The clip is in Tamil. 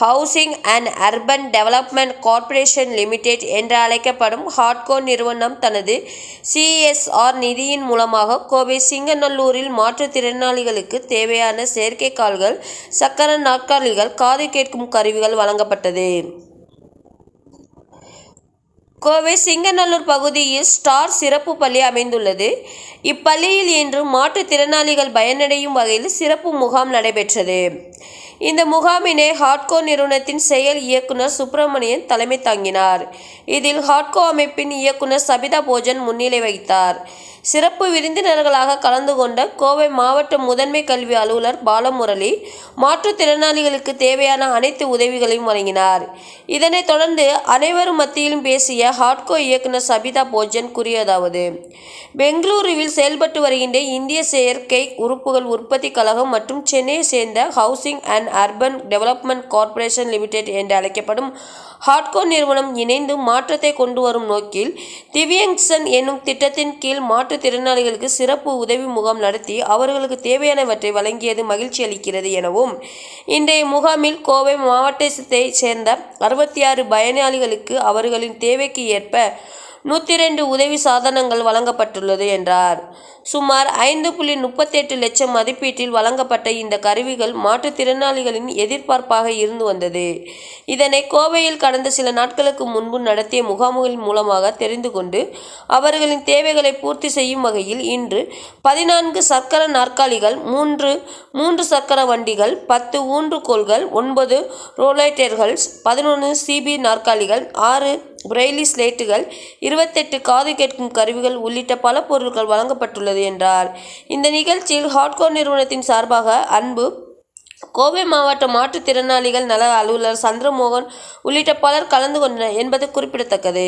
Housing and urban development corporation limited என்று அழைக்கப்படும் ஹாட்கோ நிறுவனம் தனது சிஎஸ்ஆர் நிதியின் மூலமாக கோவை சிங்கநல்லூரில் மாற்றுத்திறனாளிகளுக்கு தேவையான செயற்கை கால்கள் சக்கர நாற்காலிகள் காது கேட்கும் கருவிகள் வழங்கப்பட்டது. கோவை சிங்கநல்லூர் பகுதியில் ஸ்டார் சிறப்பு பள்ளி அமைந்துள்ளது. இப்பள்ளியில் இன்று மாற்றுத்திறனாளிகள் பயனடையும் வகையில் சிறப்பு முகாம் நடைபெற்றது. இந்த முகாமினை ஹாட்கோ நிறுவனத்தின் செயல் இயக்குனர் சுப்பிரமணியன் தலைமை தாங்கினார். இதில் ஹாட்கோ அமைப்பின் இயக்குனர் சபிதா போஜன் முன்னிலை வகித்தார். சிறப்பு விருந்தினர்களாக கலந்து கொண்ட கோவை மாவட்ட முதன்மை கல்வி அலுவலர் பாலமுரளி மாற்றுத்திறனாளிகளுக்கு தேவையான அனைத்து உதவிகளையும் வழங்கினார். இதனைத் தொடர்ந்து அனைவரும் மத்தியிலும் பேசிய ஹாட்கோ இயக்குனர் சபிதா போஜன் கூறியதாவது பெங்களூருவில் செயல்பட்டு வருகின்ற இந்திய செயற்கை உறுப்புகள் உற்பத்தி கழகம் மற்றும் சென்னையை சேர்ந்த housing and urban development corporation limited என்று அழைக்கப்படும் ஹாட்கோ நிறுவனம் இணைந்து மாற்றத்தை கொண்டு வரும் நோக்கில் திவ்யங்சன் என்னும் திட்டத்தின் கீழ் மாற்றுத்திறனாளிகளுக்கு சிறப்பு உதவி முகாம் நடத்தி அவர்களுக்கு தேவையானவற்றை வழங்கியது மகிழ்ச்சி அளிக்கிறது எனவும் இன்றைய முகாமில் கோவை மாவட்டத்தை சேர்ந்த அறுபத்தி ஆறு பயனாளிகளுக்கு அவர்களின் தேவைக்கு ஏற்ப நூற்றி ரெண்டு உதவி சாதனங்கள் வழங்கப்பட்டுள்ளது என்றார். சுமார் ஐந்து புள்ளி முப்பத்தெட்டு லட்சம் மதிப்பீட்டில் வழங்கப்பட்ட இந்த கருவிகள் மாற்றுத்திறனாளிகளின் எதிர்பார்ப்பாக இருந்து வந்தது. இதனை கோவையில் கடந்த சில நாட்களுக்கு முன்பு நடத்திய முகாம்களின் மூலமாக தெரிந்து கொண்டு அவர்களின் தேவைகளை பூர்த்தி செய்யும் வகையில் இன்று பதினான்கு சக்கர நாற்காலிகள் மூன்று மூன்று சக்கர வண்டிகள் பத்து ஊன்றுகோல்கள் ஒன்பது ரோலைட்டர்கள் பதினொன்று சிபி நாற்காலிகள் ஆறு பிரெய்லி ஸ்லேட்டுகள் இருபத்தெட்டு காது கேட்கும் கருவிகள் உள்ளிட்ட பல பொருட்கள் வழங்கப்பட்டுள்ளது என்றார். இந்த நிகழ்ச்சியில் ஹாட்கோர் நிறுவனத்தின் சார்பாக அன்பு கோவை மாவட்ட மாற்றுத்திறனாளிகள் நல அலுவலர் சந்திரமோகன் உள்ளிட்ட பலர் கலந்து கொண்டனர் என்பது குறிப்பிடத்தக்கது.